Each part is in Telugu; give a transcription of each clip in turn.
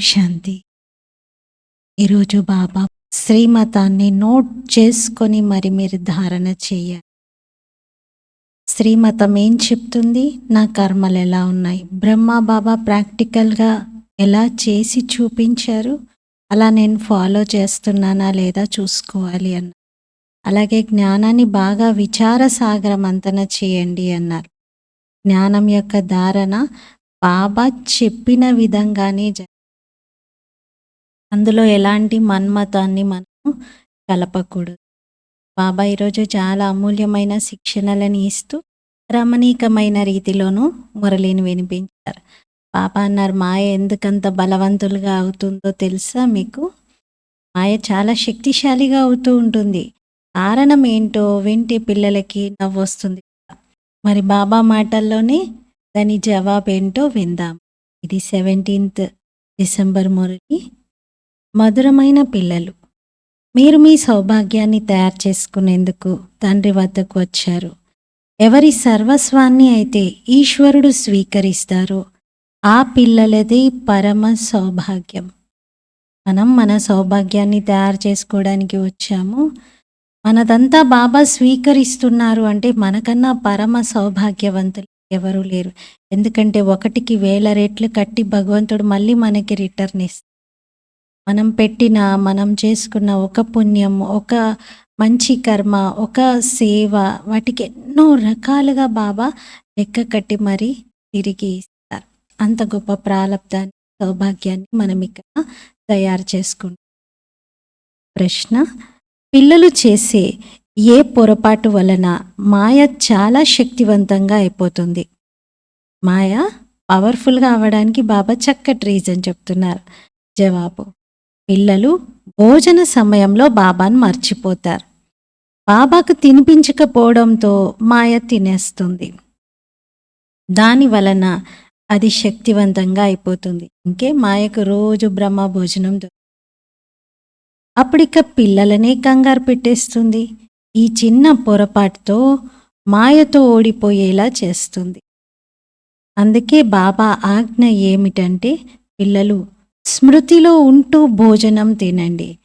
శాంతి. ఈరోజు బాబా శ్రీమతాన్ని నోట్ చేసుకొని మరి మీరు ధారణ చేయాలి. శ్రీమతం ఏం చెప్తుంది? నా కర్మలు ఎలా ఉన్నాయి? బ్రహ్మ బాబా ప్రాక్టికల్గా ఎలా చేసి చూపించారు? అలా నేను ఫాలో చేస్తున్నానా లేదా చూసుకోవాలి అన్న. అలాగే జ్ఞానాన్ని బాగా విచార సాగరమంతన చేయండి అన్నారు. జ్ఞానం యొక్క ధారణ బాబా చెప్పిన విధంగానే జ అందులో ఎలాంటి మన్మతాన్ని మనం కలపకూడదు. బాబా ఈరోజు చాలా అమూల్యమైన శిక్షణలను ఇస్తూ రమణీకమైన రీతిలోనూ మురళిని వినిపించారు. బాబా అన్నారు మాయ ఎందుకంత బలవంతులుగా అవుతుందో తెలుసా మీకు? మాయ చాలా శక్తిశాలిగా అవుతూ ఉంటుంది. కారణం ఏంటో వింటే పిల్లలకి నవ్వు వస్తుంది మరి బాబా మాటల్లోనే దాని జవాబు ఏంటో విందాం. ఇది సెవెంటీన్త్ డిసెంబర్ మురళి మధురమైన పిల్లలు. మీరు మీ సౌభాగ్యాన్ని తయారు చేసుకునేందుకు తండ్రి వద్దకు వచ్చారు. ఎవరి సర్వస్వాన్ని అయితే ఈశ్వరుడు స్వీకరిస్తారో ఆ పిల్లలది పరమ సౌభాగ్యం. మనం మన సౌభాగ్యాన్ని తయారు చేసుకోవడానికి వచ్చాము. మనదంతా బాబా స్వీకరిస్తున్నారు అంటే మనకన్నా పరమ సౌభాగ్యవంతులు ఎవరూ లేరు. ఎందుకంటే ఒకటికి వేల రెట్లు కట్టి భగవంతుడు మళ్ళీ మనకి రిటర్న్ ఇస్తారు మనం పెట్టిన మనం చేసుకున్న ఒక పుణ్యం ఒక మంచి కర్మ ఒక సేవ వాటికి ఎన్నో రకాలుగా బాబా లెక్క కట్టి మరీ తిరిగి ఇస్తారు. అంత గొప్ప ప్రాలబ్ధాన్ని సౌభాగ్యాన్ని మనం ఇక్కడ తయారు చేసుకుంటాం. ప్రశ్న పిల్లలు చేసే ఏ పొరపాటు వలన మాయ చాలా శక్తివంతంగా అయిపోతుంది? మాయ పవర్ఫుల్గా అవ్వడానికి బాబా చక్కటి రీజన్ చెప్తున్నారు. జవాబు పిల్లలు భోజన సమయంలో బాబాను మర్చిపోతారు. బాబాకు తినిపించకపోవడంతో మాయ తినేస్తుంది. దాని వలన అది శక్తివంతంగా అయిపోతుంది. ఇంకే మాయకు రోజు బ్రహ్మ భోజనం అప్పుడిక పిల్లలనే కంగారు పెట్టేస్తుంది. ఈ చిన్న పొరపాటుతో మాయతో ఓడిపోయేలా చేస్తుంది. అందుకే బాబా ఆజ్ఞ ఏమిటంటే పిల్లలు స్మృతిలో ఉంటూ భోజనం తినండి.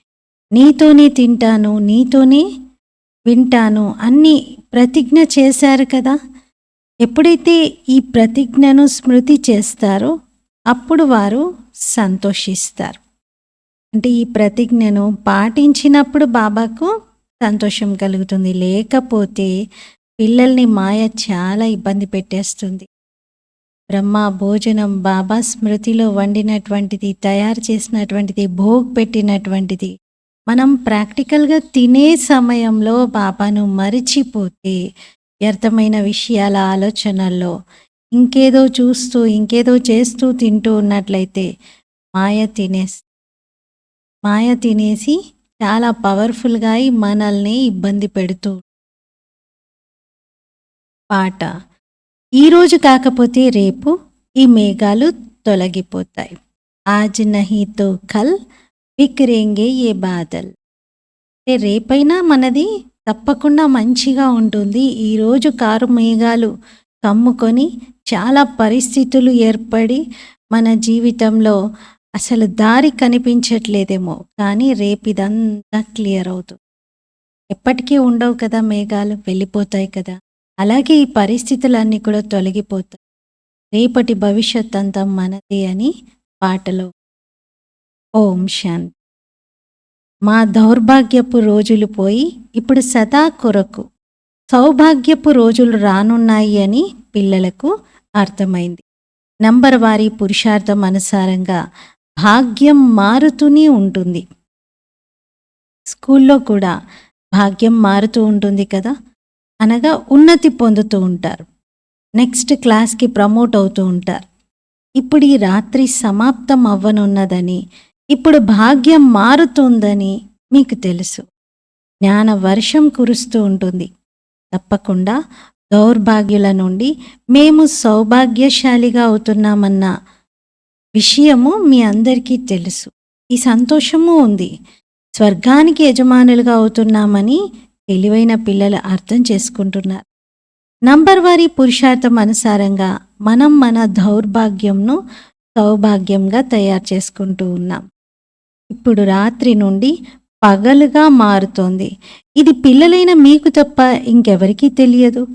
నీతోనే తింటాను నీతోనే వింటాను అన్ని ప్రతిజ్ఞ చేశారు కదా? ఎప్పుడైతే ఈ ప్రతిజ్ఞను స్మృతి చేస్తారో అప్పుడు వారు సంతోషిస్తారు. అంటే ఈ ప్రతిజ్ఞను పాటించినప్పుడు బాబాకు సంతోషం కలుగుతుంది. లేకపోతే పిల్లల్ని మాయ చాలా ఇబ్బంది పెట్టేస్తుంది. బ్రహ్మ భోజనం బాబా స్మృతిలో వండినటువంటిది తయారు చేసినటువంటిది భోగ్ పెట్టినటువంటిది. మనం ప్రాక్టికల్గా తినే సమయంలో బాబాను మరిచిపోతే వ్యర్థమైన విషయాల ఆలోచనల్లో ఇంకేదో చూస్తూ ఇంకేదో చేస్తూ తింటూ ఉన్నట్లయితే మాయ తినేసి మాయ తినేసి చాలా పవర్ఫుల్గా అయి మనల్ని ఇబ్బంది పెడుతూ. పాట ఈరోజు కాకపోతే రేపు ఈ మేఘాలు తొలగిపోతాయి. ఆజ్ నహీతో కల్ విక్రేంగే ఏ బాధల్ అంటే రేపైనా మనది తప్పకుండా మంచిగా ఉంటుంది. ఈరోజు కారు మేఘాలు కమ్ముకొని చాలా పరిస్థితులు ఏర్పడి మన జీవితంలో అసలు దారి కనిపించట్లేదేమో. కానీ రేపు ఇదంతా క్లియర్ అవుతుంది. ఎప్పటికీ ఉండవు కదా మేఘాలు వెళ్ళిపోతాయి కదా. అలాగే ఈ పరిస్థితులన్నీ కూడా తొలగిపోతాయి. రేపటి భవిష్యత్ అంతా మనదే అని పాటలో ఓం శాంతి. మా దౌర్భాగ్యపు రోజులు పోయి ఇప్పుడు సదా కొరకు. సౌభాగ్యపు రోజులు రానున్నాయి అని పిల్లలకు అర్థమైంది. నంబర్ వారి పురుషార్థం అనుసారంగా భాగ్యం మారుతూనే ఉంటుంది. స్కూల్లో కూడా భాగ్యం మారుతూ ఉంటుంది కదా? అనగా ఉన్నతి పొందుతూ ఉంటారు. నెక్స్ట్ క్లాస్కి ప్రమోట్ అవుతూ ఉంటారు. ఇప్పుడు ఈ రాత్రి సమాప్తం అవ్వనున్నదని ఇప్పుడు భాగ్యం మారుతుందని మీకు తెలుసు. జ్ఞాన వర్షం కురుస్తూ ఉంటుంది. తప్పకుండా దౌర్భాగ్యుల నుండి మేము సౌభాగ్యశాలిగా అవుతున్నామన్న విషయము మీ అందరికీ తెలుసు. ఈ సంతోషము ఉంది. స్వర్గానికి యజమానులుగా అవుతున్నామని తెలివైన పిల్లలు అర్థం చేసుకుంటున్నారు. నంబర్ వారి పురుషార్థం అనుసారంగా మనం మన దౌర్భాగ్యంను సౌభాగ్యంగా తయారు చేసుకుంటూ ఉన్నాం. ఇప్పుడు రాత్రి నుండి పగలుగా మారుతోంది. ఇది పిల్లలైన మీకు తప్ప ఇంకెవరికీ తెలియదు.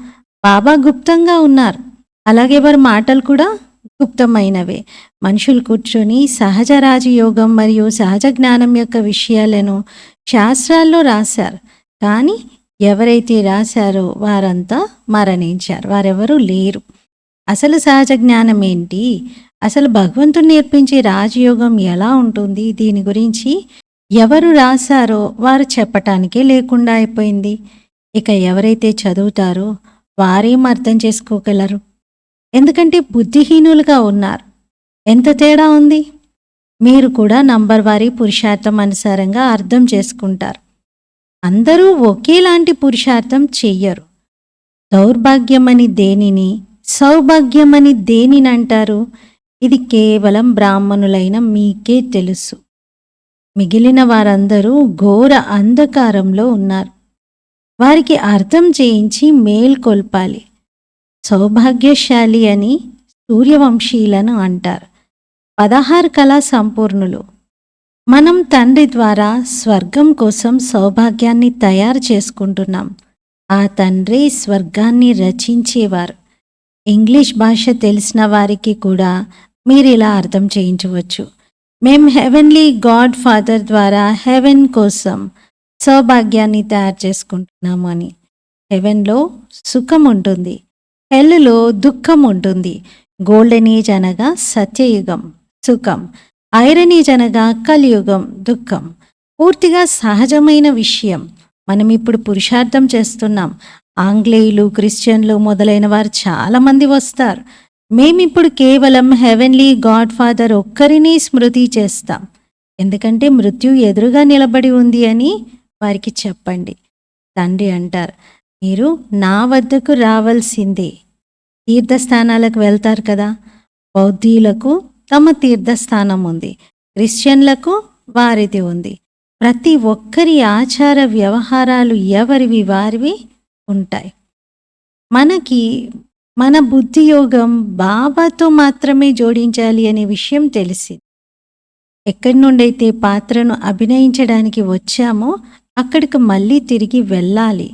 బాబా గుప్తంగా ఉన్నారు. అలాగే వారి మాటలు కూడా గుప్తమైనవే. మనుషులు కూర్చొని సహజ రాజయోగం మరియు సహజ జ్ఞానం యొక్క విషయాలను శాస్త్రాల్లో రాశారు. కానీ ఎవరైతే రాశారో వారంతా మరణించారు. వారెవరూ లేరు. అసలు సహజ జ్ఞానం ఏంటి? అసలు భగవంతుడు నేర్పించే రాజయోగం ఎలా ఉంటుంది? దీని గురించి ఎవరు రాశారో వారు చెప్పటానికే లేకుండా అయిపోయింది. ఇక ఎవరైతే చదువుతారో వారేం అర్థం చేసుకోగలరు? ఎందుకంటే బుద్ధిహీనులుగా ఉన్నారు. ఎంత తేడా ఉంది? మీరు కూడా నంబర్ వారి పురుషార్థం అనుసారంగా అర్థం చేసుకుంటారు. అందరూ ఒకేలాంటి పురుషార్థం చెయ్యరు. దౌర్భాగ్యమని దేనిని సౌభాగ్యమని దేనిని అంటారు ఇది కేవలం బ్రాహ్మణులైన మీకే తెలుసు. మిగిలిన వారందరూ ఘోర అంధకారంలో ఉన్నారు. వారికి అర్థం చేయించి మేల్కొల్పాలి. సౌభాగ్యశాలి అని సూర్యవంశీలను అంటారు. పదహారు కళా సంపూర్ణులు. మనం తండ్రి ద్వారా స్వర్గం కోసం సౌభాగ్యాన్ని తయారు చేసుకుంటున్నాం. ఆ తండ్రి స్వర్గాన్ని రచించేవారు. ఇంగ్లీష్ భాష తెలిసిన వారికి కూడా మీరు ఇలా అర్థం చేయించవచ్చు. మేం హెవెన్లీ గాడ్ ఫాదర్ ద్వారా హెవెన్ కోసం సౌభాగ్యాన్ని తయారు చేసుకుంటున్నాము అని. హెవెన్లో సుఖం ఉంటుంది. హెల్లో దుఃఖం ఉంటుంది. గోల్డెన్ ఏజ్ అనగా సత్యయుగం సుఖం. ఐరనీ జనగా అనగా కలియుగం దుఃఖం. పూర్తిగా సహజమైన విషయం. మనం ఇప్పుడు పురుషార్థం చేస్తున్నాం. ఆంగ్లేయులు క్రిస్టియన్లు మొదలైన వారు చాలామంది వస్తారు. మేమిప్పుడు కేవలం హెవెన్లీ గాడ్ ఫాదర్ ఒక్కరిని స్మృతి చేస్తాం. ఎందుకంటే మృత్యు ఎదురుగా నిలబడి ఉంది అని వారికి చెప్పండి. తండ్రి అంటారు మీరు నా వద్దకు రావాల్సిందే. తీర్థస్థానాలకు వెళ్తారు కదా. బౌద్ధీలకు తమ తీర్థస్థానం ఉంది. క్రిస్టియన్లకు వారిది ఉంది. ప్రతి ఒక్కరి ఆచార వ్యవహారాలు ఎవరివి వారివి ఉంటాయి. మనకి మన బుద్ధి యోగం బాబాతో మాత్రమే జోడించాలి అనే విషయం తెలిసింది. ఎక్కడి నుండైతే పాత్రను అభినయించడానికి వచ్చామో అక్కడికి మళ్ళీ తిరిగి వెళ్ళాలి.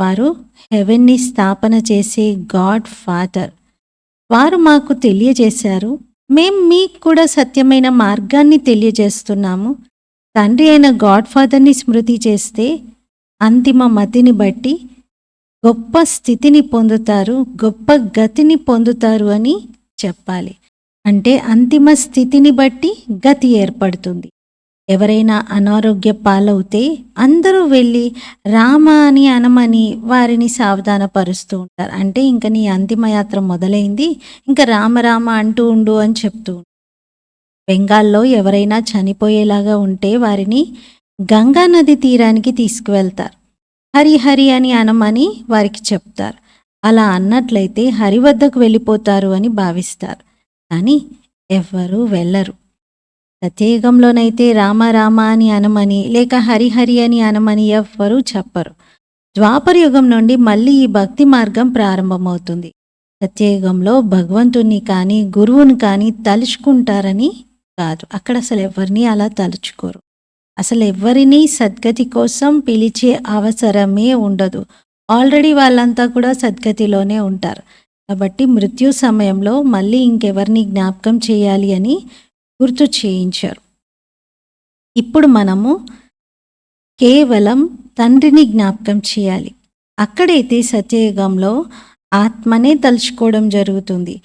వారు హెవెన్ని స్థాపన చేసే గాడ్ ఫాదర్. వారు మాకు తెలియజేశారు మేం మీకు కూడా సత్యమైన మార్గాన్ని తెలియజేస్తున్నాము. తండ్రి అయిన గాడ్ ఫాదర్ని స్మృతి చేస్తే అంతిమ మతిని బట్టి గొప్ప స్థితిని పొందుతారు గొప్ప గతిని పొందుతారు అని చెప్పాలి. అంటే అంతిమ స్థితిని బట్టి గతి ఏర్పడుతుంది. ఎవరైనా అనారోగ్య పాలవుతే అందరూ వెళ్ళి రామ అని అనమని వారిని సావధానపరుస్తూ ఉంటారు. అంటే ఇంకా నీ అంతిమయాత్ర మొదలైంది ఇంకా రామ రామ అంటూ ఉండు అని చెప్తూ బెంగాల్లో ఎవరైనా చనిపోయేలాగా ఉంటే వారిని గంగా నది తీరానికి తీసుకువెళ్తారు. హరి హరి అని అనమని వారికి చెప్తారు. అలా అన్నట్లయితే హరి వద్దకు వెళ్ళిపోతారు అని భావిస్తారు. కానీ ఎవ్వరూ వెళ్ళరు. సత్యయుగంలోనైతే రామ రామ అని అనమని లేక హరిహరి అని అనమని ఎవ్వరూ చెప్పరు. ద్వాపర యుగం నుండి మళ్ళీ ఈ భక్తి మార్గం ప్రారంభమవుతుంది. సత్యయుగంలో భగవంతుణ్ణి కానీ గురువుని కానీ తలుచుకుంటారని కాదు. అక్కడ అసలు ఎవరిని అలా తలుచుకోరు. అసలు ఎవరిని సద్గతి కోసం పిలిచే అవసరమే ఉండదు. ఆల్రెడీ వాళ్ళంతా కూడా సద్గతిలోనే ఉంటారు. కాబట్టి మృత్యు సమయంలో మళ్ళీ ఇంకెవరిని జ్ఞాపకం చేయాలి అని గుర్తు చేయించారు. ఇప్పుడు మనము కేవలం తండ్రిని జ్ఞాపకం చేయాలి. అక్కడైతే సత్యయుగంలో ఆత్మనే తలుచుకోవడం జరుగుతుంది.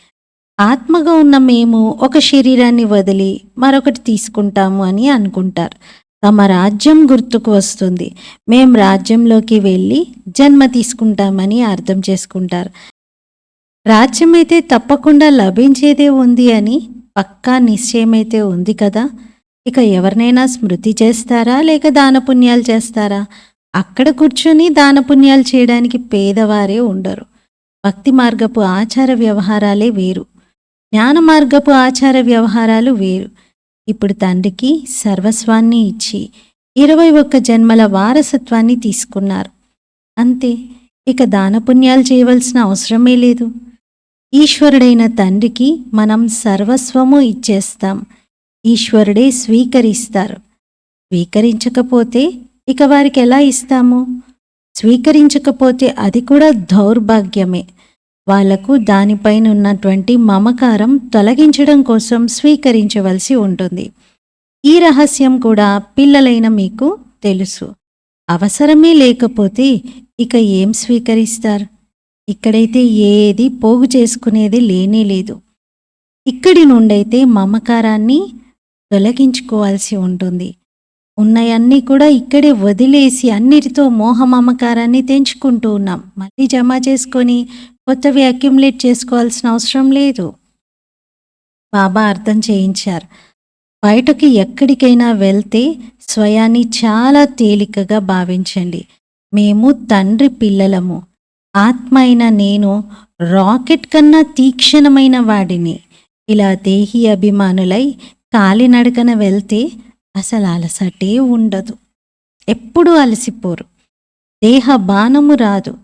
ఆత్మగా ఉన్న మేము ఒక శరీరాన్ని వదిలి మరొకటి తీసుకుంటాము అని అనుకుంటారు. తమ రాజ్యం గుర్తుకు వస్తుంది. మేం రాజ్యంలోకి వెళ్ళి జన్మ తీసుకుంటామని అర్థం చేసుకుంటారు. రాజ్యం అయితే తప్పకుండా లభించేదే ఉంది అని పక్కా నిశ్చయమైతే ఉంది కదా? ఇక ఎవరినైనా స్మృతి చేస్తారా? లేక దానపుణ్యాలు చేస్తారా? అక్కడ కూర్చొని దానపుణ్యాలు చేయడానికి పేదవారే ఉండరు. భక్తి మార్గపు ఆచార వ్యవహారాలే వేరు. జ్ఞాన మార్గపు ఆచార వ్యవహారాలు వేరు. ఇప్పుడు తండ్రికి సర్వస్వాన్ని ఇచ్చి ఇరవై ఒక్క జన్మల వారసత్వాన్ని తీసుకున్నారు. అంతే. ఇక దానపుణ్యాలు చేయవలసిన అవసరమే లేదు. ఈశ్వరుడైన తండ్రికి మనం సర్వస్వము ఇచ్చేస్తాం. ఈశ్వరుడే స్వీకరిస్తారు. స్వీకరించకపోతే ఇక వారికి ఎలా ఇస్తాము? స్వీకరించకపోతే అది కూడా దౌర్భాగ్యమే. వాళ్ళకు దానిపైన ఉన్నటువంటి మమకారం తొలగించడం కోసం స్వీకరించవలసి ఉంటుంది. ఈ రహస్యం కూడా పిల్లలైన మీకు తెలుసు. అవసరమే లేకపోతే ఇక ఏం స్వీకరిస్తారు? ఇక్కడైతే ఏది పోగు చేసుకునేది లేనే లేదు. ఇక్కడి నుండైతే మమకారాన్ని తొలగించుకోవాల్సి ఉంటుంది. ఉన్నయన్నీ కూడా ఇక్కడే వదిలేసి అన్నిటితో మోహ మమకారాన్ని తెంచుకుంటూ ఉన్నాం. మళ్ళీ జమ చేసుకొని కొత్తవి అక్యుములేట్ చేసుకోవాల్సిన అవసరం లేదు. బాబా అర్థం చేయించారు. బయటకి ఎక్కడికైనా వెళ్తే స్వయాన్ని చాలా తేలికగా భావించండి. మేము తండ్రి పిల్లలము. ఆత్మ అయిన నేను రాకెట్ కన్నా తీక్షణమైన వాడిని. ఇలా దేహి అభిమానులై కాలినడకన వెళ్తే అసలు అలసటే ఉండదు. ఎప్పుడూ అలసిపోరు. దేహ బాణము రాదు.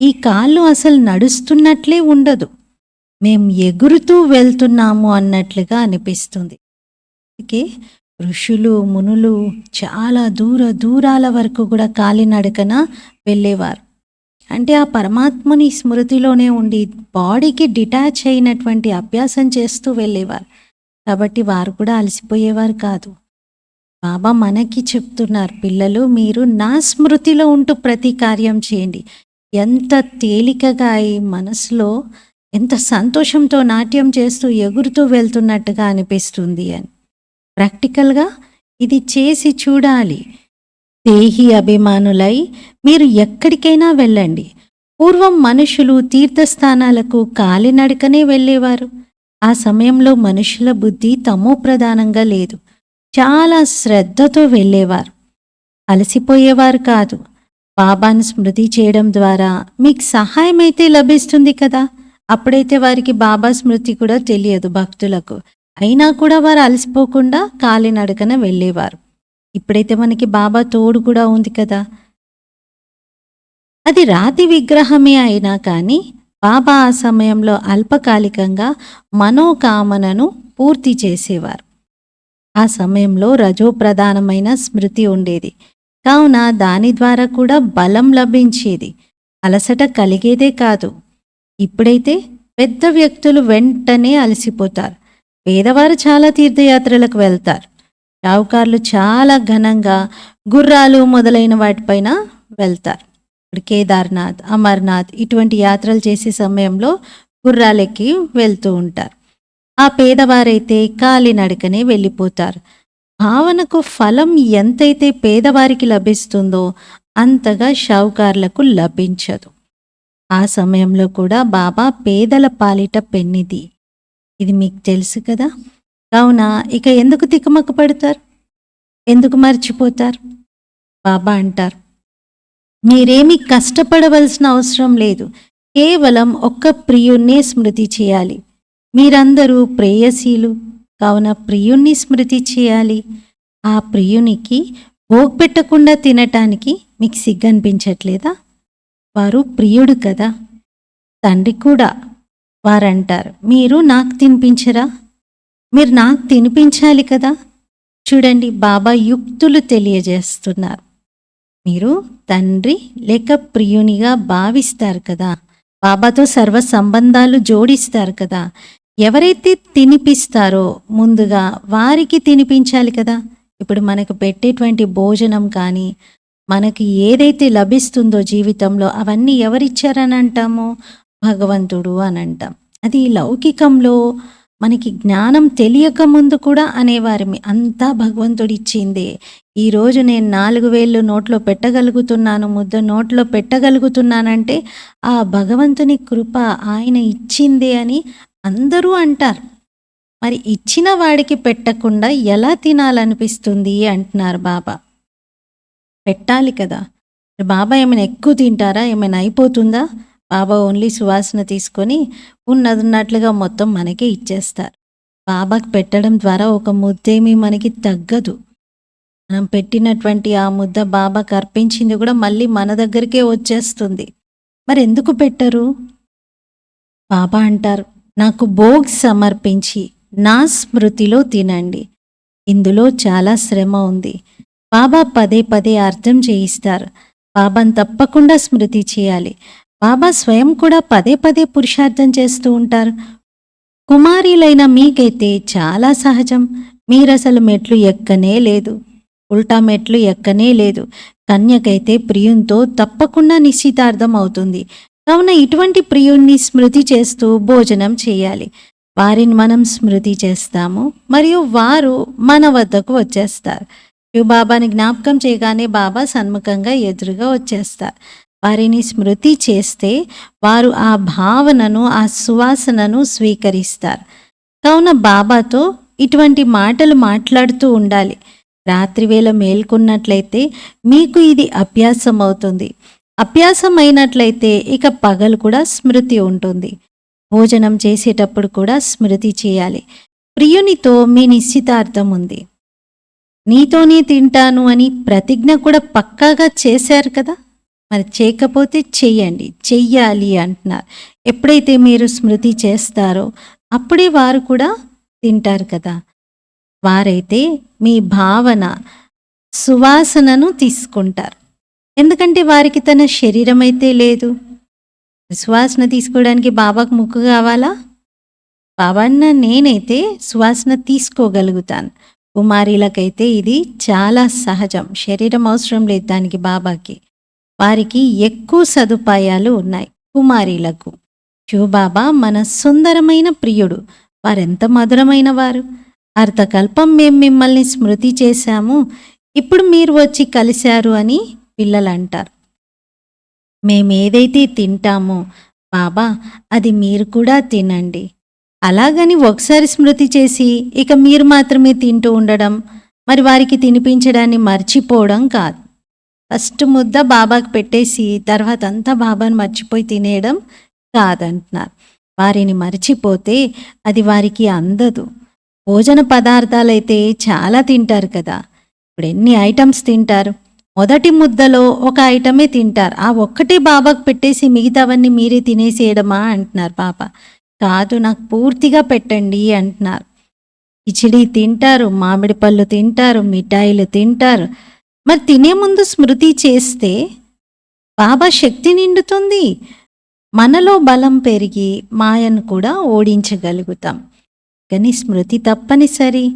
ఈ కాళ్ళు అసలు నడుస్తున్నట్లే ఉండదు. మేం ఎగురుతూ వెళ్తున్నాము అన్నట్లుగా అనిపిస్తుంది. అందుకే ఋషులు మునులు చాలా దూర దూరాల వరకు కూడా కాలినడకన వెళ్ళేవారు. అంటే ఆ పరమాత్మని స్మృతిలోనే ఉండి బాడీకి డిటాచ్ అయినటువంటి అభ్యాసం చేస్తూ వెళ్ళేవారు. కాబట్టి వారు కూడా అలసిపోయేవారు కాదు. బాబా మనకి చెప్తున్నారు పిల్లలు మీరు నా స్మృతిలో ఉంటూ ప్రతి కార్యం చేయండి. ఎంత తేలికగా ఈ మనసులో ఎంత సంతోషంతో నాట్యం చేస్తూ ఎగురుతూ వెళ్తున్నట్టుగా అనిపిస్తుంది అని. ప్రాక్టికల్గా ఇది చేసి చూడాలి. దేహి అభిమానులై మీరు ఎక్కడికైనా వెళ్ళండి. పూర్వం మనుషులు తీర్థస్థానాలకు కాలినడకనే వెళ్ళేవారు. ఆ సమయంలో మనుషుల బుద్ధి తమో ప్రధానంగా లేదు. చాలా శ్రద్ధతో వెళ్ళేవారు. అలసిపోయేవారు కాదు. బాబాను స్మృతి చేయడం ద్వారా మీకు సహాయం అయితే లభిస్తుంది కదా. అప్పుడైతే వారికి బాబా స్మృతి కూడా తెలియదు భక్తులకు. అయినా కూడా వారు అలసిపోకుండా కాలినడకన వెళ్ళేవారు. ఇప్పుడైతే మనకి బాబా తోడు కూడా ఉంది కదా. అది రాతి విగ్రహమే అయినా కానీ బాబా ఆ సమయంలో అల్పకాలికంగా మనోకామనను పూర్తి చేసేవారు. ఆ సమయంలో రజోప్రధానమైన స్మృతి ఉండేది. కావున దాని ద్వారా కూడా బలం లభించేది. అలసట కలిగేదే కాదు. ఇప్పుడైతే పెద్ద వ్యక్తులు వెంటనే అలసిపోతారు. పేదవారు చాలా తీర్థయాత్రలకు వెళ్తారు. షావుకారులు చాలా ఘనంగా గుర్రాలు మొదలైన వాటిపైన వెళ్తారు. ఇప్పుడు కేదార్నాథ్ అమర్నాథ్ ఇటువంటి యాత్రలు చేసే సమయంలో గుర్రాలెక్కి వెళ్తూ ఉంటారు. ఆ పేదవారైతే కాలినడకనే వెళ్ళిపోతారు. భావనకు ఫలం ఎంతైతే పేదవారికి లభిస్తుందో అంతగా షావుకారులకు లభించదు. ఆ సమయంలో కూడా బాబా పేదల పాలిట పెన్నిది. ఇది మీకు తెలుసు కదా? కావున ఇక ఎందుకు తికమక పడతారు? ఎందుకు మర్చిపోతారు? బాబా అంటారు. మీరేమీ కష్టపడవలసిన అవసరం లేదు. కేవలం ఒక్క ప్రియుణ్ణే స్మృతి చేయాలి. మీరందరూ ప్రేయసీలు. కావున ప్రియుణ్ణి స్మృతి చేయాలి. ఆ ప్రియునికి పెట్టకుండా తినటానికి మీకు సిగ్గనిపించట్లేదా? వారు ప్రియుడు కదా. తండ్రి కూడా వారంటారు. మీరు నాకు తినిపించరా? మీరు నాకు తినిపించాలి కదా? చూడండి బాబా యుక్తులు తెలియజేస్తున్నారు. మీరు తండ్రి లేక ప్రియునిగా భావిస్తారు కదా? బాబాతో సర్వ సంబంధాలు జోడిస్తారు కదా? ఎవరైతే తినిపిస్తారో ముందుగా వారికి తినిపించాలి కదా? ఇప్పుడు మనకు పెట్టేటువంటి భోజనం కానీ మనకి ఏదైతే లభిస్తుందో జీవితంలో అవన్నీ ఎవరిచ్చారని అంటామో భగవంతుడు అని అంటాం అది లౌకికంలో మనకి జ్ఞానం తెలియక ముందు కూడా అనేవారిమి. అంతా భగవంతుడు ఇచ్చిందే ఈరోజు నేను నాలుగు వేళ్ళు నోట్లో పెట్టగలుగుతున్నాను ముద్ద నోట్లో పెట్టగలుగుతున్నానంటే ఆ భగవంతుని కృప ఆయన ఇచ్చిందే అని అందరూ అంటారు. మరి ఇచ్చిన వాడికి పెట్టకుండా ఎలా తినాలనిపిస్తుంది అంటున్నారు బాబా. పెట్టాలి కదా. బాబా ఏమైనా ఎక్కువ తింటారా? ఏమైనా అయిపోతుందా? బాబా ఓన్లీ సువాసన తీసుకొని ఉన్నదిన్నట్లుగా మొత్తం మనకే ఇచ్చేస్తారు. బాబాకి పెట్టడం ద్వారా ఒక ముద్దేమీ మనకి తగ్గదు. మనం పెట్టినటువంటి ఆ ముద్ద బాబాకి అర్పించింది కూడా మళ్ళీ మన దగ్గరికే వచ్చేస్తుంది. మరి ఎందుకు పెట్టరు? బాబా అంటారు నాకు భోగ్ సమర్పించి నా స్మృతిలో తినండి. ఇందులో చాలా శ్రమ ఉంది. బాబా పదే పదే అర్థం చేయిస్తారు. బాబాను తప్పకుండా స్మృతి చేయాలి. బాబా స్వయం కూడా పదే పదే పురుషార్థం చేస్తూ ఉంటారు. కుమారీలైన మీకైతే చాలా సహజం. మీరసలు మెట్లు ఎక్కనే లేదు. ఉల్టా మెట్లు ఎక్కనే లేదు. కన్యకైతే ప్రియునితో తప్పకుండా నిశ్చితార్థం అవుతుంది. కావున ఇటువంటి ప్రియుణ్ణి స్మృతి చేస్తూ భోజనం చేయాలి. వారిని మనం స్మృతి చేస్తాము. మరియు వారు మన వద్దకు వచ్చేస్తారు. బాబాని జ్ఞాపకం చేయగానే బాబా సన్ముఖంగా ఎదురుగా వచ్చేస్తారు. వారిని స్మృతి చేస్తే వారు ఆ భావనను ఆ సువాసనను స్వీకరిస్తారు. కావున బాబాతో ఇటువంటి మాటలు మాట్లాడుతూ ఉండాలి. రాత్రివేళ మేల్కొన్నట్లయితే మీకు ఇది అభ్యాసం అవుతుంది అభ్యాసం అయినట్లయితే ఇక పగలు కూడా స్మృతి ఉంటుంది. భోజనం చేసేటప్పుడు కూడా స్మృతి చేయాలి. ప్రియునితో మీ నిశ్చితార్థం ఉంది. నీతోనే తింటాను అని ప్రతిజ్ఞ కూడా పక్కాగా చేశారు కదా? మరి చేయకపోతే చెయ్యండి చెయ్యాలి అంటున్నారు. ఎప్పుడైతే మీరు స్మృతి చేస్తారో అప్పుడే వారు కూడా తింటారు కదా. వారైతే మీ భావన సువాసనను తీసుకుంటారు. ఎందుకంటే వారికి తన శరీరం అయితే లేదు. సువాసన తీసుకోవడానికి బాబాకు ముక్కు కావాలా? బాబాన్న నేనైతే సువాసన తీసుకోగలుగుతాను. కుమారీలకైతే ఇది చాలా సహజం. శరీరం అవసరం లేదు దానికి బాబాకి. వారికి ఎక్కువ సదుపాయాలు ఉన్నాయి. కుమారీలకు శివబాబా మన సుందరమైన ప్రియుడు. వారెంత మధురమైన వారు. అర్థకల్పం మేం మిమ్మల్ని స్మృతి చేశాము. ఇప్పుడు మీరు వచ్చి కలిశారు అని పిల్లలు అంటారు మేమేదైతే తింటామో బాబా అది మీరు కూడా తినండి. అలాగని ఒకసారి స్మృతి చేసి ఇక మీరు మాత్రమే తింటూ ఉండడం మరి వారికి తినిపించడాన్ని మర్చిపోవడం కాదు. ఫస్ట్ ముద్ద బాబాకి పెట్టేసి తర్వాత అంతా బాబాను మర్చిపోయి తినేయడం కాదంటున్నారు. వారిని మర్చిపోతే అది వారికి అందదు. భోజన పదార్థాలైతే చాలా తింటారు కదా. ఇప్పుడు ఎన్ని ఐటమ్స్ తింటారు? మొదటి ముద్దలో ఒక ఐటమే తింటారు. ఆ ఒక్కటే బాబాకు పెట్టేసి మిగతావన్నీ మీరే తినేసేయడమా అంటున్నారు పాప. కాదు నాకు పూర్తిగా పెట్టండి అంటున్నారు. కిచిడి తింటారు మామిడి పళ్ళు తింటారు మిఠాయిలు తింటారు. మరి తినే ముందు స్మృతి చేస్తే బాబా శక్తి నిండుతుంది. మనలో బలం పెరిగి మాయను కూడా ఓడించగలుగుతాం. కానీ స్మృతి తప్పనిసరి.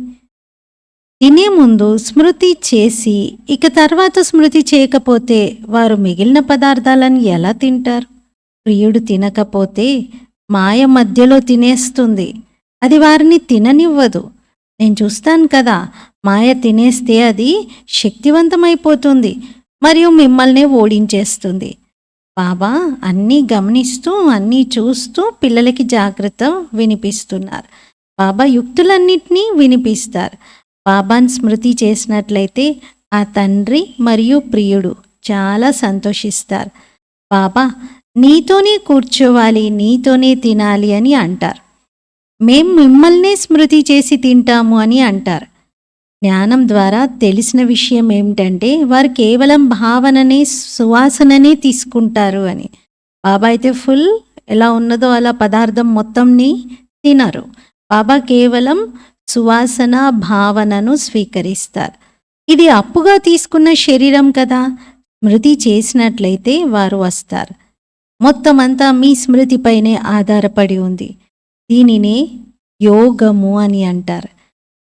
తినే ముందు స్మృతి చేసి ఇక తర్వాత స్మృతి చేయకపోతే వారు మిగిలిన పదార్థాలను ఎలా తింటారు? ప్రియుడు తినకపోతే మాయ మధ్యలో తినేస్తుంది. అది వారిని తిననివ్వదు. నేను చూస్తాను కదా మాయ తినేస్తే అది శక్తివంతమైపోతుంది మరియు మిమ్మల్ని ఓడించేస్తుంది. బాబా అన్నీ గమనిస్తూ అన్నీ చూస్తూ పిల్లలకి జాగ్రత్త వినిపిస్తున్నారు. బాబా యుక్తులన్నిటినీ వినిపిస్తారు. బాబాను స్మృతి చేసినట్లయితే ఆ తండ్రి మరియు ప్రియుడు చాలా సంతోషిస్తారు. బాబా నీతోనే కూర్చోవాలి నీతోనే తినాలి అని అంటారు. మేం మిమ్మల్నే స్మృతి చేసి తింటాము అని అంటారు. జ్ఞానం ద్వారా తెలిసిన విషయం ఏమిటంటే వారు కేవలం భావననే సువాసననే తీసుకుంటారు అని. బాబా అయితే ఫుల్ ఎలా ఉన్నదో అలా పదార్థం మొత్తంని తినరు. బాబా కేవలం సువాసన భావనను స్వీకరిస్తారు. ఇది అప్పుగా తీసుకున్న శరీరం కదా. స్మృతి చేసినట్లయితే వారు వస్తారు. మొత్తం అంతా మీ స్మృతిపైనే ఆధారపడి ఉంది. దీనిని యోగము అని అంటారు.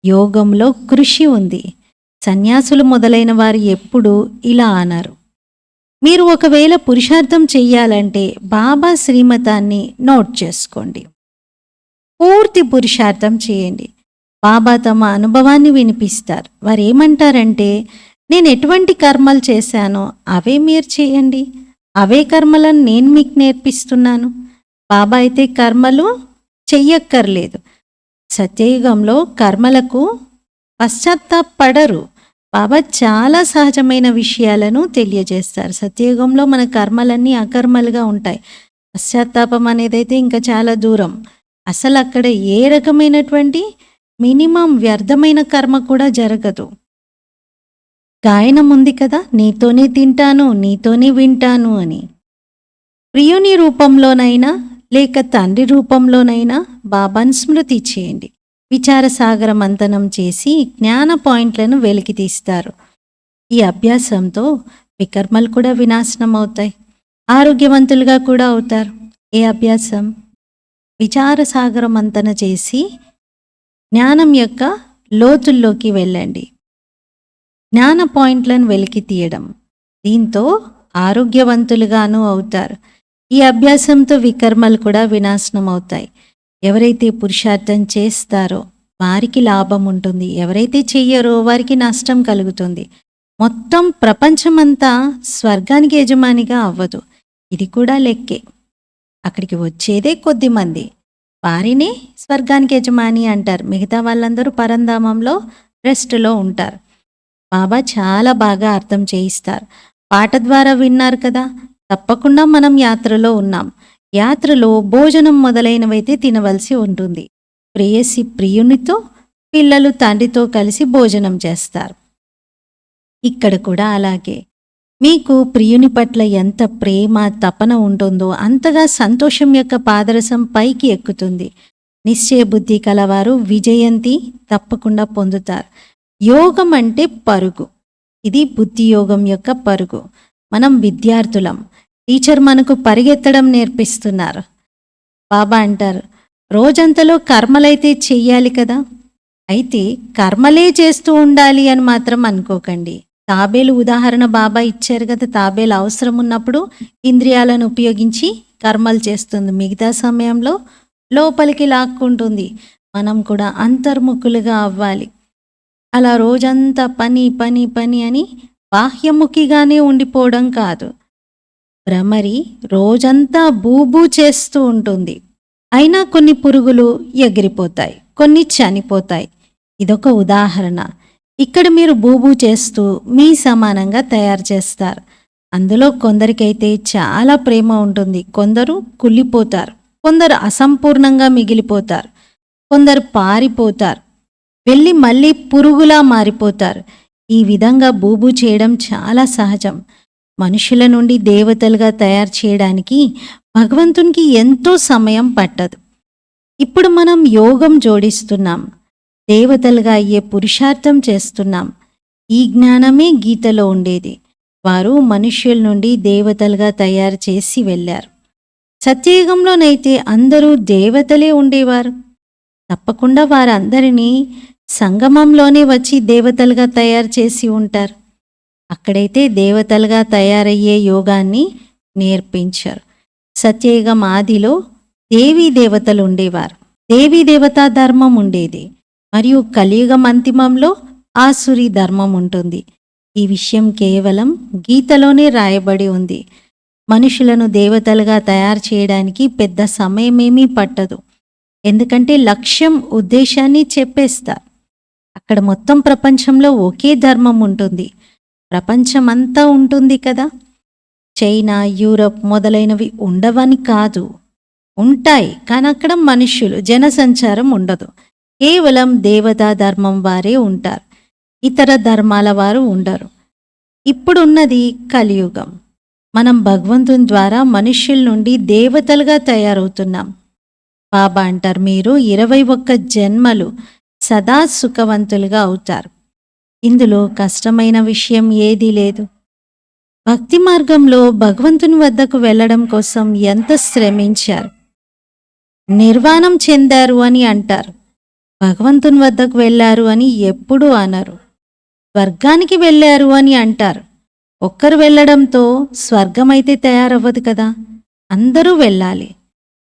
యోగంలో కృషి ఉంది. సన్యాసులు మొదలైన వారు ఎప్పుడూ ఇలా అన్నారు. మీరు ఒకవేళ పురుషార్థం చెయ్యాలంటే బాబా శ్రీమతాన్ని నోట్ చేసుకోండి. పూర్తి పురుషార్థం చేయండి. బాబా తమ అనుభవాన్ని వినిపిస్తారు. వారు ఏమంటారంటే నేను ఎటువంటి కర్మలు చేశానో అవే మీరు చేయండి. అవే కర్మలను నేను మీకు నేర్పిస్తున్నాను. బాబా అయితే కర్మలు చెయ్యక్కర్లేదు. సత్యయుగంలో కర్మలకు పశ్చాత్తాపడరు బాబా చాలా సహజమైన విషయాలను తెలియజేస్తారు. సత్యయుగంలో మన కర్మలన్నీ అకర్మలుగా ఉంటాయి. పశ్చాత్తాపం అనేదైతే ఇంకా చాలా దూరం. అసలు అక్కడ ఏ రకమైనటువంటి మినిమం వ్యర్థమైన కర్మ కూడా జరగదు. గాయనం ఉంది కదా నీతోనే తింటాను నీతోనే వింటాను అని. ప్రియుని రూపంలోనైనా లేక తండ్రి రూపంలోనైనా బాబాను స్మృతి చేయండి. విచారసాగర మంతనం చేసి జ్ఞాన పాయింట్లను వెలికి తీస్తారు. ఈ అభ్యాసంతో వికర్మలు కూడా వినాశనం అవుతాయి. ఆరోగ్యవంతులుగా కూడా అవుతారు. ఏ అభ్యాసం? విచారసాగర మంతన చేసి జ్ఞానం యొక్క లోతుల్లోకి వెళ్ళండి. జ్ఞాన పాయింట్లను వెలికి తీయడం. దీంతో ఆరోగ్యవంతులుగాను అవుతారు. ఈ అభ్యాసంతో వికర్మలు కూడా వినాశనం అవుతాయి ఎవరైతే పురుషార్థం చేస్తారో వారికి లాభం ఉంటుంది. ఎవరైతే చెయ్యరో వారికి నష్టం కలుగుతుంది. మొత్తం ప్రపంచమంతా స్వర్గానికి యజమానిగా అవ్వదు. ఇది కూడా లెక్కే. అక్కడికి వచ్చేదే కొద్ది మంది వారిని స్వర్గానికి యజమాని అంటారు. మిగతా వాళ్ళందరూ పరంధామంలో రెస్ట్లో ఉంటారు. బాబా చాలా బాగా అర్థం చేయిస్తారు. పాట ద్వారా విన్నారు కదా. తప్పకుండా మనం యాత్రలో ఉన్నాం. యాత్రలో భోజనం మొదలైనవైతే తినవలసి ఉంటుంది. ప్రేయసి ప్రియునితో పిల్లలు తండ్రితో కలిసి భోజనం చేస్తారు. ఇక్కడ కూడా అలాగే. మీకు ప్రియుని పట్ల ఎంత ప్రేమ తపన ఉంటుందో అంతగా సంతోషం యొక్క పాదరసం పైకి ఎక్కుతుంది. నిశ్చయ బుద్ధి కలవారు విజయంతి తప్పకుండా పొందుతారు. యోగం అంటే పరుగు. ఇది బుద్ధి యోగం యొక్క పరుగు. మనం విద్యార్థులం. టీచర్ మనకు పరిగెత్తడం నేర్పిస్తున్నారు. బాబా అంటారు రోజంతలో కర్మలైతే చెయ్యాలి కదా? అయితే కర్మలే చేస్తూ ఉండాలి అని మాత్రం అనుకోకండి. తాబేలు ఉదాహరణ బాబా ఇచ్చారు కదా తాబేలు అవసరం ఉన్నప్పుడు ఇంద్రియాలను ఉపయోగించి కర్మలు చేస్తుంది. మిగతా సమయంలో లోపలికి లాక్కుంటుంది. మనం కూడా అంతర్ముఖులుగా అవ్వాలి. అలా రోజంతా పని పని పని అని బాహ్యముఖిగానే ఉండిపోవడం కాదు. భ్రమరి రోజంతా బూబూ చేస్తూ ఉంటుంది. అయినా కొన్ని పురుగులు ఎగిరిపోతాయి కొన్ని చనిపోతాయి. ఇదొక ఉదాహరణ. ఇక్కడ మీరు బూబూ చేస్తూ మీ సమానంగా తయారు చేస్తారు. అందులో కొందరికైతే చాలా ప్రేమ ఉంటుంది. కొందరు కుళ్ళిపోతారు. కొందరు అసంపూర్ణంగా మిగిలిపోతారు. కొందరు పారిపోతారు. వెళ్ళి మళ్ళీ పురుగులా మారిపోతారు. ఈ విధంగా బూబు చేయడం చాలా సహజం. మనుషుల నుండి దేవతలుగా తయారు చేయడానికి భగవంతునికి ఎంతో సమయం పట్టదు. ఇప్పుడు మనం యోగం జోడిస్తున్నాం. దేవతలుగా అయ్యే పురుషార్థం చేస్తున్నాం. ఈ జ్ఞానమే గీతలో ఉండేది. వారు మనుష్యుల నుండి దేవతలుగా తయారు చేసి వెళ్ళారు. సత్యయుగంలోనైతే అందరూ దేవతలే ఉండేవారు. తప్పకుండా వారందరినీ సంగమంలోనే వచ్చి దేవతలుగా తయారు చేసి ఉంటారు. అక్కడైతే దేవతలుగా తయారయ్యే యోగాన్ని నేర్పించారు. సత్యయుగం ఆదిలో దేవీ దేవతలు ఉండేవారు. దేవీ దేవతా ధర్మం ఉండేది. మరియు కలియుగం అంతిమంలో ఆసురి ధర్మం ఉంటుంది. ఈ విషయం కేవలం గీతలోనే రాయబడి ఉంది. మనుషులను దేవతలుగా తయారు చేయడానికి పెద్ద సమయమేమీ పట్టదు. ఎందుకంటే లక్ష్యం ఉద్దేశాన్ని చెప్పేస్తారు. అక్కడ మొత్తం ప్రపంచంలో ఒకే ధర్మం ఉంటుంది. ప్రపంచమంతా ఉంటుంది కదా. చైనా యూరప్ మొదలైనవి ఉండవని కాదు. ఉంటాయి కానీ అక్కడ మనుష్యులు జనసంచారం ఉండదు. కేవలం దేవతా ధర్మం వారే ఉంటారు. ఇతర ధర్మాల వారు ఉండరు. ఇప్పుడున్నది కలియుగం. మనం భగవంతుని ద్వారా మనుష్యుల నుండి దేవతలుగా తయారవుతున్నాం. బాబా అంటారు మీరు ఇరవై ఒక్క జన్మలు సదా సుఖవంతులుగా అవుతారు. ఇందులో కష్టమైన విషయం ఏదీ లేదు. భక్తి మార్గంలో భగవంతుని వద్దకు వెళ్ళడం కోసం ఎంత శ్రమించారు? నిర్వాణం చెందారు అని అంటారు. భగవంతుని వద్దకు వెళ్ళారు అని ఎప్పుడూ అనరు. స్వర్గానికి వెళ్ళారు అని అంటారు. ఒక్కరు వెళ్ళడంతో స్వర్గమైతే తయారవ్వదు కదా? అందరూ వెళ్ళాలి.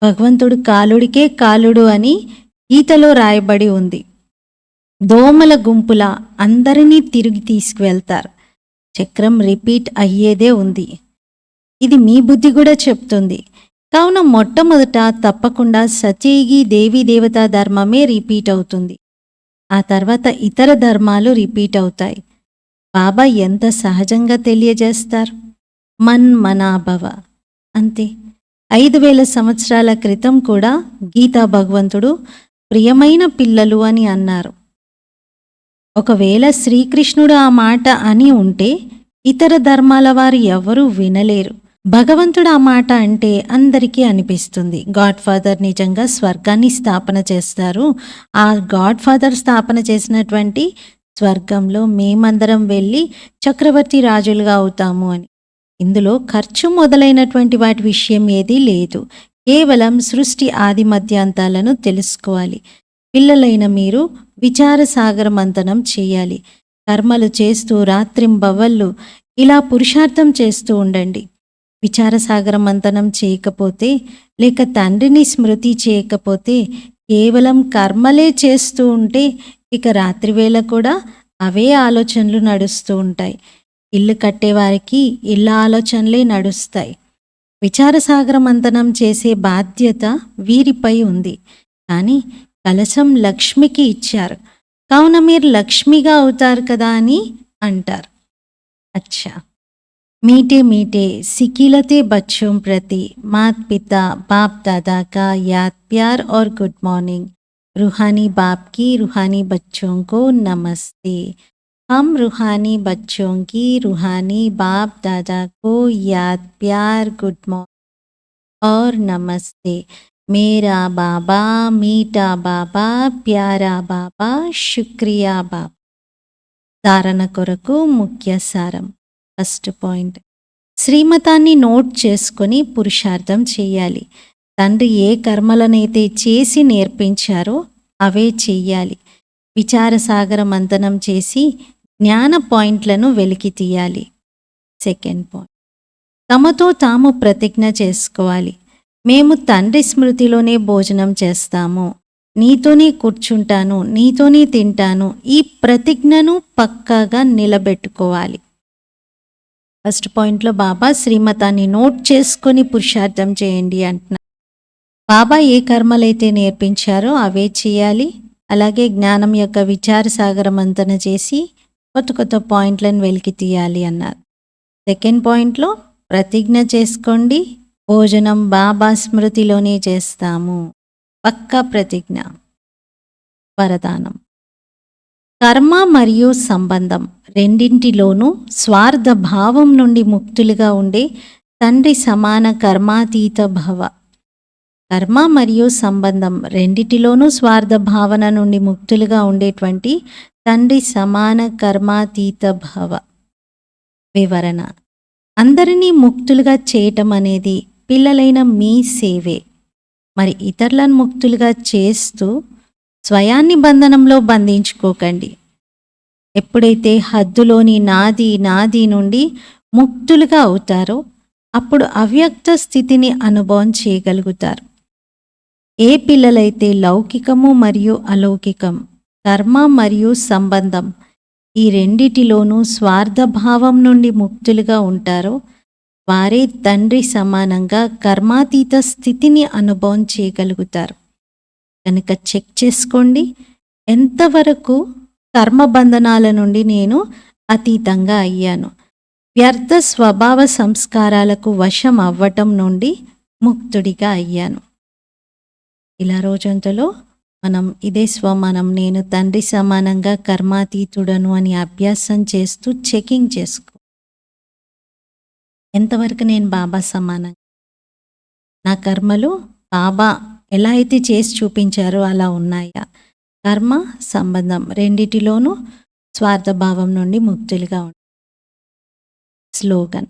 భగవంతుడు కాలుడికే కాలుడు అని గీతలో రాయబడి ఉంది. దోమల గుంపుల అందరినీ తిరిగి తీసుకువెళ్తారు. చక్రం రిపీట్ అయ్యేదే ఉంది. ఇది మీ బుద్ధి కూడా చెప్తుంది. కావున మొట్టమొదట తప్పకుండా సత్యగి దేవీ దేవతా ధర్మమే రిపీట్ అవుతుంది. ఆ తర్వాత ఇతర ధర్మాలు రిపీట్ అవుతాయి. బాబా ఎంత సహజంగా తెలియజేస్తారు? మన్ మనాభవ. అంతే. ఐదు వేల సంవత్సరాల క్రితం కూడా గీతా భగవంతుడు ప్రియమైన పిల్లలు అని అన్నారు. ఒకవేళ శ్రీకృష్ణుడు ఆ మాట అని ఉంటే ఇతర ధర్మాల వారు ఎవరూ వినలేరు. భగవంతుడు ఆ మాట అంటే అందరికీ అనిపిస్తుంది. గాడ్ ఫాదర్ నిజంగా స్వర్గాన్ని స్థాపన చేస్తారు. ఆ గాడ్ ఫాదర్ స్థాపన చేసినటువంటి స్వర్గంలో మేమందరం వెళ్ళి చక్రవర్తి రాజులుగా అవుతాము అని. ఇందులో ఖర్చు మొదలైనటువంటి వాటి విషయం ఏదీ లేదు. కేవలం సృష్టి ఆది మధ్యాంతాలను తెలుసుకోవాలి. పిల్లలైన మీరు విచారసాగరమంతనం చేయాలి. కర్మలు చేస్తూ రాత్రింబవళ్ళు ఇలా పురుషార్థం చేస్తూ ఉండండి. విచారసాగరమంతనం చేయకపోతే లేక తండ్రిని స్మృతి చేయకపోతే కేవలం కర్మలే చేస్తూ ఉంటే ఇక రాత్రివేళ కూడా అవే ఆలోచనలు నడుస్తూ ఉంటాయి. ఇల్లు కట్టేవారికి ఇళ్ళ ఆలోచనలే నడుస్తాయి. విచారసాగరమంతనం చేసే బాధ్యత వీరిపై ఉంది. కానీ కలశం లక్ష్మికి ఇచ్చారు కావున మీరు లక్ష్మిగా అవుతారు కదా అని అంటారు అచ్చా मीठे मीठे सिकिलते बच्चों प्रति मात पिता बाप दादा का याद प्यार और गुड मॉर्निंग रूहानी बाप की रूहानी बच्चों को नमस्ते हम रूहानी बच्चों की रूहानी बाप दादा को याद प्यार गुड मॉर्निंग और नमस्ते मेरा बाबा मीठा बाबा प्यारा బాబా శుక్రియా బాబా ధారణ కొరకు ముఖ్య సారం ఫస్ట్ పాయింట్ శ్రీమతాన్ని నోట్ చేసుకొని పురుషార్థం చేయాలి తండ్రి ఏ కర్మలనైతే చేసి నేర్పించారో అవే చెయ్యాలి విచారసాగర మంతనం చేసి జ్ఞాన పాయింట్లను వెలికి తీయాలి సెకండ్ పాయింట్ తమతో తాము ప్రతిజ్ఞ చేసుకోవాలి మేము తండ్రి స్మృతిలోనే భోజనం చేస్తాము. నీతోనే కూర్చుంటాను నీతోనే తింటాను ఈ ప్రతిజ్ఞను పక్కాగా నిలబెట్టుకోవాలి. ఫస్ట్ పాయింట్లో బాబా శ్రీమతాన్ని నోట్ చేసుకొని పురుషార్థం చేయండి అంటున్నారు బాబా ఏ కర్మలైతే నేర్పించారో అవే చేయాలి. అలాగే జ్ఞానం యొక్క విచార సాగరం అంతన చేసి కొత్త కొత్త పాయింట్లను వెలికి తీయాలి అన్నారు. సెకండ్ పాయింట్లో ప్రతిజ్ఞ చేసుకోండి భోజనం బాబా స్మృతిలోనే చేస్తాము. పక్కా ప్రతిజ్ఞ. వరదానం. కర్మ మరియు సంబంధం రెండింటిలోనూ స్వార్థ భావం నుండి ముక్తులుగా ఉండే తండ్రి సమాన కర్మాతీత భవ. కర్మ మరియు సంబంధం రెండిటిలోనూ స్వార్థ భావన నుండి ముక్తులుగా ఉండేటువంటి తండ్రి సమాన కర్మాతీత భవ. వివరణ. అందరినీ ముక్తులుగా చేయటం అనేది పిల్లలైన మీ సేవే. మరి ఇతరులను ముక్తులుగా చేస్తూ స్వయాన్ని బంధనంలో బంధించుకోకండి. ఎప్పుడైతే హద్దులోని నాది నాది నుండి ముక్తులుగా అవుతారో అప్పుడు అవ్యక్త స్థితిని అనుభవం చేయగలుగుతారు. ఏ పిల్లలైతే లౌకికము మరియు అలౌకికం కర్మ మరియు సంబంధం ఈ రెండిటిలోనూ స్వార్థభావం నుండి ముక్తులుగా ఉంటారో వారే తండ్రి సమానంగా కర్మాతీత స్థితిని అనుభవం చేయగలుగుతారు. కనుక చెక్ చేసుకోండి. ఎంతవరకు కర్మబంధనాల నుండి నేను అతీతంగా అయ్యాను? వ్యర్థ స్వభావ సంస్కారాలకు వశం అవ్వటం నుండి ముక్తుడిగా అయ్యాను. ఇలా రోజంతలో మనం ఇదే స్వమానం నేను తండ్రి సమానంగా కర్మాతీతుడను అని అభ్యాసం చేస్తూ చెకింగ్ చేసుకో ఎంతవరకు నేను బాబా సమానం? నా కర్మలు బాబా ఎలా అయితే చేసి చూపించారో అలా ఉన్నాయా? కర్మ సంబంధం రెండిటిలోనూ స్వార్థభావం నుండి ముక్తులుగా ఉంటాయి స్లోగన్.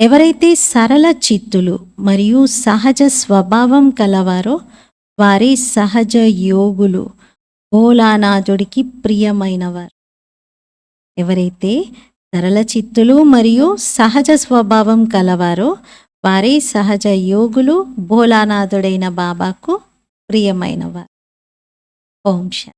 ఎవరైతే సరళ చిత్తులు మరియు సహజ స్వభావం కలవారో వారి సహజ యోగులు భోలానాథుడికి ప్రియమైనవారు. ఎవరైతే సరళ చిత్తులు మరియు సహజ స్వభావం కలవారు. వారి సహజ యోగులు భోలానాథుడైన బాబాకు ప్రియమైనవారు. ఓం శాంతి